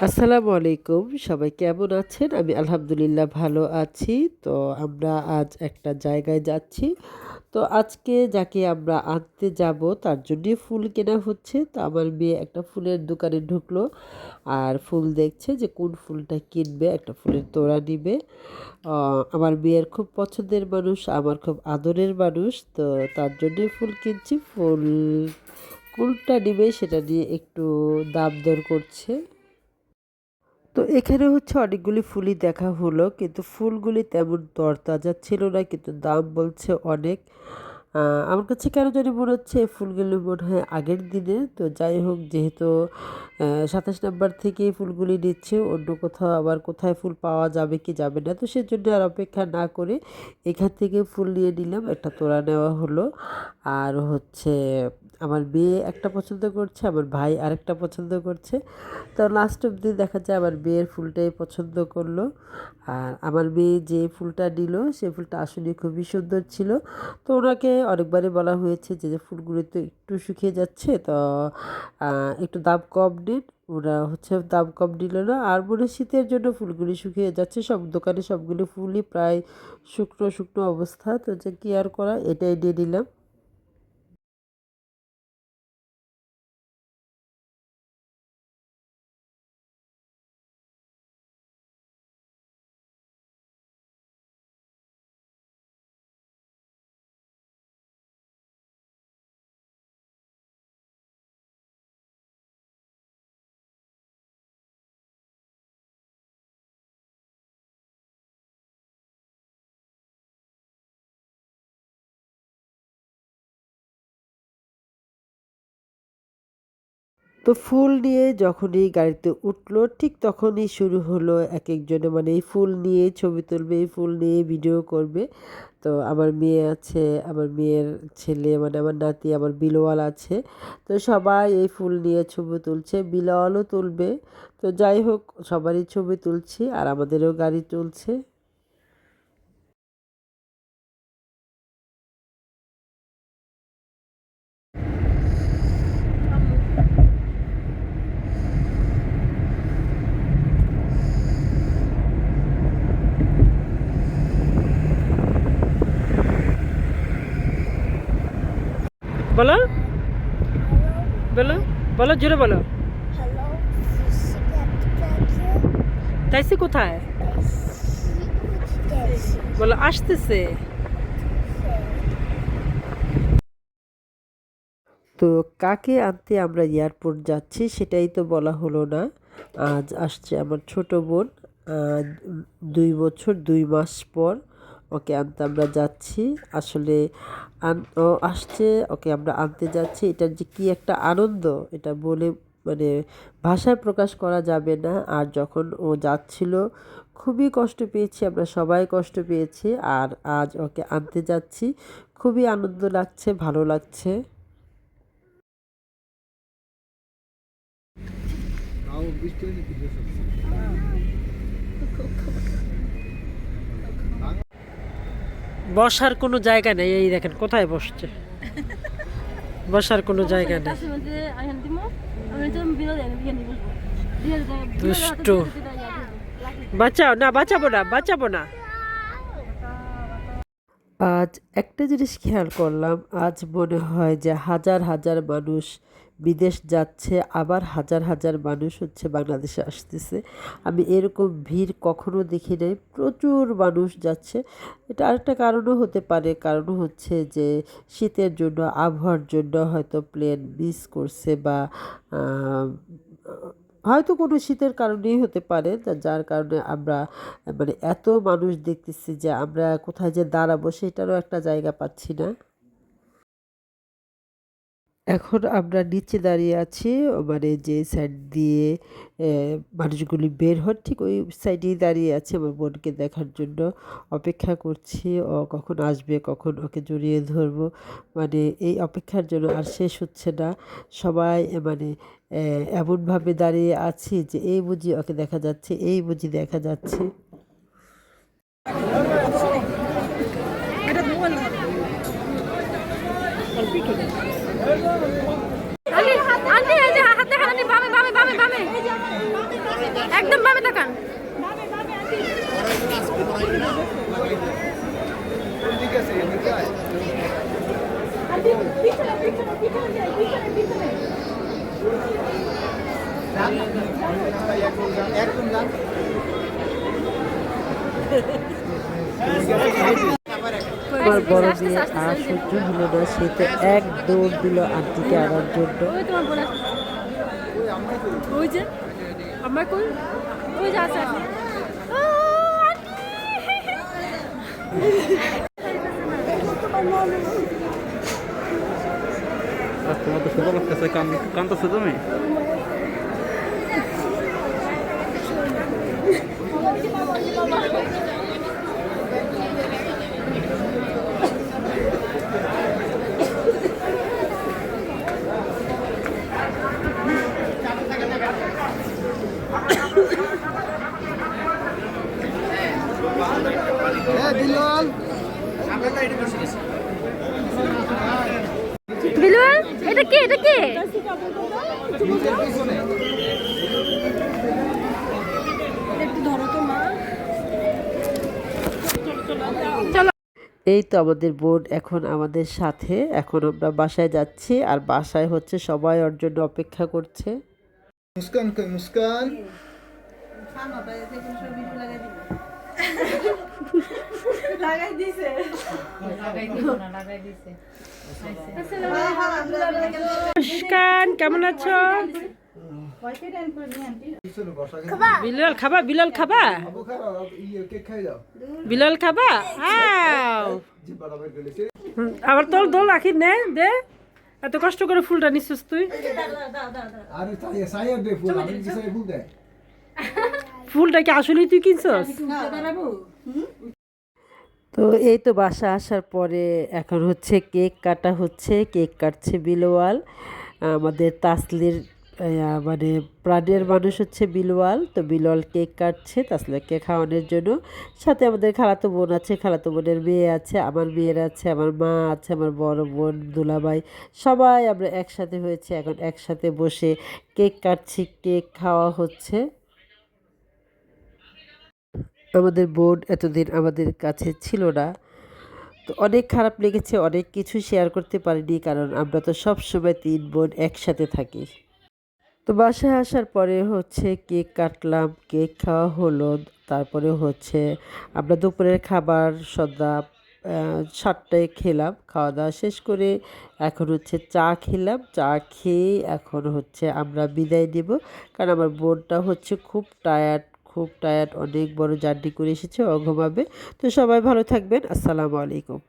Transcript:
আসসালামু আলাইকুম, সবাই কেমন আছেন? আমি আলহামদুলিল্লাহ ভালো আছি। তো আমরা আজ একটা জায়গায় যাচ্ছি। তো আজকে যাকে আমরা আনতে যাব, তার জন্যে ফুল কেনা হচ্ছে। তো আমার মেয়ে একটা ফুলের দোকানে ঢুকলো আর ফুল দেখছে যে কোন ফুলটা কিনবে, একটা ফুলের তোড়া নিবে। আমার মেয়ের খুব পছন্দের মানুষ, আমার খুব আদরের মানুষ। তো তার জন্যে ফুল কিনছি। ফুল, কোনটা নিবে সেটা নিয়ে একটু দাম দর করছে। তো এখানে হচ্ছে অনেকগুলি ফুলই দেখা হলো, কিন্তু ফুলগুলি তেমন তরতাজা ছিল না, কিন্তু দাম বলছে অনেক। আমার কাছে কেন জানি মনে হচ্ছে ফুলগুলি মনে হয় আগের দিনে, তো যাই হোক, যেহেতু সাতাশ নাম্বার থেকে ফুলগুলি নিচ্ছে, অন্য কোথাও আবার কোথায় ফুল পাওয়া যাবে কি যাবে না, তো সেজন্য আর অপেক্ষা না করে এখান থেকে ফুল নিয়ে নিলাম, একটা তোড়া নেওয়া হলো। আর হচ্ছে আমার মেয়ে একটা পছন্দ করছে, আমার ভাই আরেকটা পছন্দ করছে। তো লাস্ট অবধি দেখা যায় আমার মেয়ের ফুলটাই পছন্দ করল। আর আমার মেয়ে যে ফুলটা নিল সেই ফুলটা আসলে খুবই সুন্দর ছিল। তো ওনাকে অনেকবারই বলা হয়েছে যে যে ফুলগুলো তো একটু শুকিয়ে যাচ্ছে, তো একটু দাম কম নিন। ওরা হচ্ছে দাম কম নিল না। আর মনে শীতের জন্য ফুলগুলি শুকিয়ে যাচ্ছে, সব দোকানে সবগুলি ফুলই প্রায় শুকনো শুকনো অবস্থা। তো যে কি আর করা, এটাই নিয়ে নিলাম। তো ফুল নিয়ে যখনই গাড়িতে উঠল, ঠিক তখনই শুরু হলো এক একজনে মানে এই ফুল নিয়ে ছবি তুলবে, এই ফুল নিয়ে ভিডিও করবে। তো আমার মেয়ে আছে, আমার মেয়ের ছেলে মানে আমার নাতি, আমার বিলোয়াল আছে। তো সবাই এই ফুল নিয়ে ছবি তুলছে বিলোয়ালও তুলবে। তো যাই হোক, সবারই ছবি তুলছি আর আমাদেরও গাড়ি তুলছে। বলো। বলো বলো, জোরে বলো। তাইসি কোথায়? বলো, আসতেছে। তো কাকে আনতে আমরা এয়ারপোর্ট যাচ্ছি সেটাই তো বলা হলো না। আজ আসছে আমার ছোট বোন। দুই বছর, দুই মাস পর ওকে আনতে আমরা যাচ্ছি। আসলে আন, ও আসছে, ওকে আমরা আনতে যাচ্ছি। এটার যে কী একটা আনন্দ, এটা বলে মানে ভাষায় প্রকাশ করা যাবে না। আর যখন ও যাচ্ছিল, খুবই কষ্ট পেয়েছি, আমরা সবাই কষ্ট পেয়েছি। আর আজ ওকে আনতে যাচ্ছি, খুবই আনন্দ লাগছে, ভালো লাগছে। বসার কোনো জায়গা নেই, এই দেখেন, কোথায় বসছে? বসার কোনো জায়গা নেই। দুষ্ট। বাঁচাও না, বাঁচাবো না বাঁচাবো না। আজ একটা জিনিস খেয়াল করলাম, আজ মনে হয় যে হাজার হাজার মানুষ বিদেশ যাচ্ছে, আবার হাজার হাজার মানুষ হচ্ছে বাংলাদেশে আসতেছে। আমি এরকম ভিড় কখনো দেখি নাই, প্রচুর মানুষ যাচ্ছে। এটা আরেকটা কারণও হতে পারে, কারণ হচ্ছে যে শীতের জন্য, আবহাওয়ার জন্য হয়তো প্লেন মিস করছে বা হয়তো কোনো শীতের কারণেই হতে পারে যার কারণে আমরা মানে এত মানুষ দেখতেছি যে আমরা কোথায় যে দাঁড়াবো, সেটারও একটা জায়গা পাচ্ছি না। এখন আমরা নিচে দাঁড়িয়ে আছি মানে যে সাইড দিয়ে মানুষগুলি বের হন, ঠিক ওই সাইডেই দাঁড়িয়ে আছে আমার বোনকে দেখার জন্য। অপেক্ষা করছি, ও কখন আসবে, কখন ওকে জড়িয়ে ধরবো। মানে এই অপেক্ষার জন্য আর শেষ হচ্ছে না। সবাই মানে এমনভাবে দাঁড়িয়ে আছি যে এই বুঝি ওকে দেখা যাচ্ছে, এই বুঝি দেখা যাচ্ছে। আমার বড় আস্তে মেয়ে আস্তে আর সহ্য হলো না সে এক দৌড় দিল আন্টিকে আনার জন্য আমার কই ওই যে আছে আছে ও, আন্টি! আর তোমার তো সুন্দর লাগতেছে কান কানতেছো তুমি? বিলুয়াল এটা কে এটা কে? একটু ধরো তো মা এই তো আমাদের বোন এখন আমাদের সাথে। এখন আমরা বাসায় যাচ্ছি আর বাসায় হচ্ছে সবাই ওর জন্য অপেক্ষা করছে। মুস্কান কই মুস্কান? মুস্কান কেমন আছো? বিলাল খাবা বিলাল খাবা? বিলাল খাবা? আবার তোর দোল রাখি নে দে। এত কষ্ট করে ফুলটা নিচ্ছিস তুই। ফুলটা কি আসলেই তুই কিনছস? তো এই তো বাসা আসার পরে এখন হচ্ছে কেক কাটা হচ্ছে, কেক কাটছে বিলোয়াল আমাদের তাসলির মানে প্রাণের মানুষ হচ্ছে বিলোয়াল তো বিলোয়াল কেক কাটছে তাসলিয়াকে খাওয়ানোর জন্য। সাথে আমাদের খালাতো বোন আছে, খালাতো বোনের মেয়ে আছে, আমার মেয়ের আছে, আমার মা আছে, আমার বড় বোন, দুলাভাই, সবাই আমরা একসাথে হয়েছে। এখন একসাথে বসে কেক কাটছি, কেক খাওয়া হচ্ছে। আমাদের বোন এতদিন আমাদের কাছে ছিল না। তো অনেক খারাপ লেগেছে অনেক কিছু শেয়ার করতে পারিনি কারণ আমরা তো সব সময় তিন বোন একসাথে থাকি। তো বাসায় আসার পরে হচ্ছে কেক কাটলাম কেক খাওয়া হলো তারপরে হচ্ছে আমরা দুপুরের খাবার আহ, সাতটায় খেলাম খাওয়া দাওয়া শেষ করে এখন হচ্ছে চা খেলাম। চা খেয়ে এখন হচ্ছে আমরা বিদায় নেব কারণ আমার বোনটা হচ্ছে খুব টায়ার্ড খুব টায়ার্ড অনেক বড় জার্নি করে এসেছে অঘভাবে। তো সবাই ভালো থাকবেন। আসসালামু আলাইকুম।